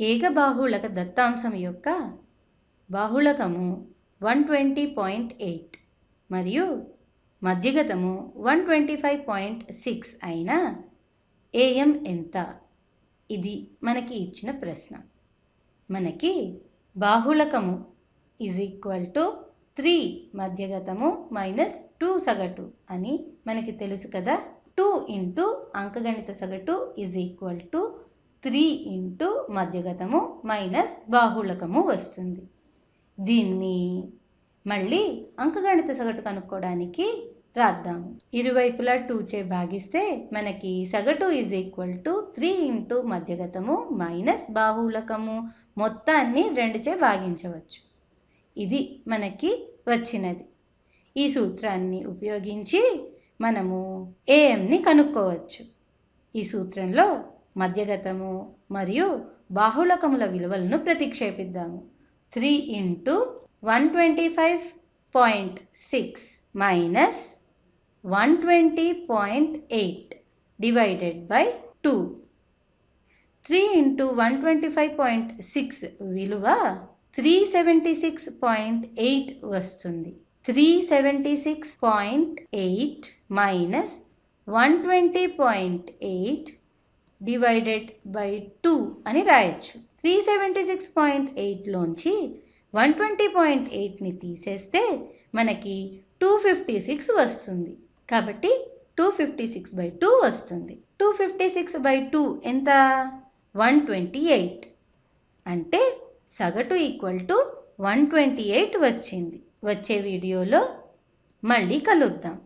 ఏకబాహుళక దత్తాంశం యొక్క బాహుళకము వన్ ట్వంటీ పాయింట్ ఎయిట్ మరియు మధ్యగతము one twenty five point six అయిన ఏఎం ఎంత? ఇది మనకి ఇచ్చిన ప్రశ్న. మనకి బాహుళకము ఈజ్ ఈక్వల్ టు త్రీ మధ్యగతము మైనస్ టూ సగటు అని మనకి తెలుసు కదా. టూ ఇంటూ అంకగణిత సగటు is equal to three into మధ్యగతము minus బాహుళకము వస్తుంది. దీన్ని మళ్ళీ అంకగణిత సగటు కనుక్కోవడానికి రాద్దాము ఇరువైపులా టూ చే భాగిస్తే మనకి సగటు is equal to three into మధ్యగతము minus బాహుళకము మొత్తాన్ని రెండు చే భాగించవచ్చు. ఇది మనకి వచ్చినది. ఈ సూత్రాన్ని ఉపయోగించి మనము ఏఎంని కనుక్కోవచ్చు. ఈ సూత్రంలో మధ్యగతము మరియు బాహుళకముల విలువలను ప్రతిక్షేపిద్దాము. Three into one twenty five point six minus one twenty point eight divided by two. Three into one twenty five point six విలువ three seventy six point eight వస్తుంది. Three seventy six point eight minus one twenty point eight divided by two అని రాయొచ్చు. Three seventy six point ఎయిట్లోంచి one twenty point ఎయిట్ని తీసేస్తే మనకి two fifty six వస్తుంది. కాబట్టి two fifty six by two వస్తుంది. Two fifty six by two ఎంత? వన్ ట్వంటీ ఎయిట్ అంటే సగటు equal to one twenty eight వచ్చింది. వచ్చే వీడియోలో మళ్ళీ కలుద్దాం.